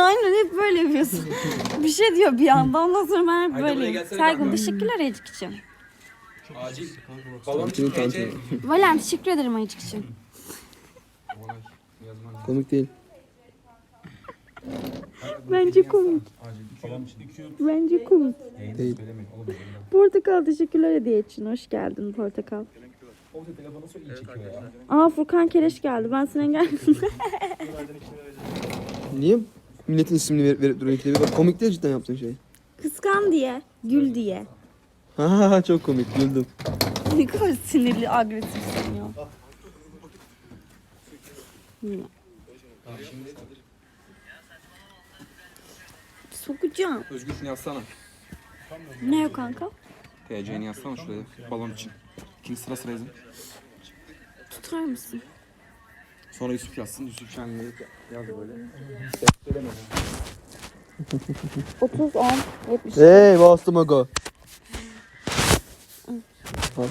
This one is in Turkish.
Aynen hep böyle yapıyorsun. bir şey diyor bir anda ondan sonra ben hep Haydi buraya böyleyim. gelsene Sergun kanka. teşekkürler Ayıcık için. Acil. Valen teşekkür ederim Ayıcık için. Komik değil. Bence komik. Bence komik. Değil. Portakal teşekkürler hediye için. Hoş geldin Portakal. Aa Furkan Kereş geldi. Ben sana geldim. Niye milletin ismini verip, verip duruyor ikide bir? Bak komik değil cidden yaptığın şey. Kıskan diye. Gül diye. Ha çok komik güldüm. Ne kadar sinirli, agresifsin ya. Yine. Sokacağım. Özgür şunu yazsana. Ne yok kanka? TC'ni yazsana şuraya. Balon için. İkinci sıra sıra yazın. Tutar mısın? Sonra Yusuf yazsın. Yusuf Şenli'yi yaz böyle. 30, 10, 70. Hey bastım aga. Al.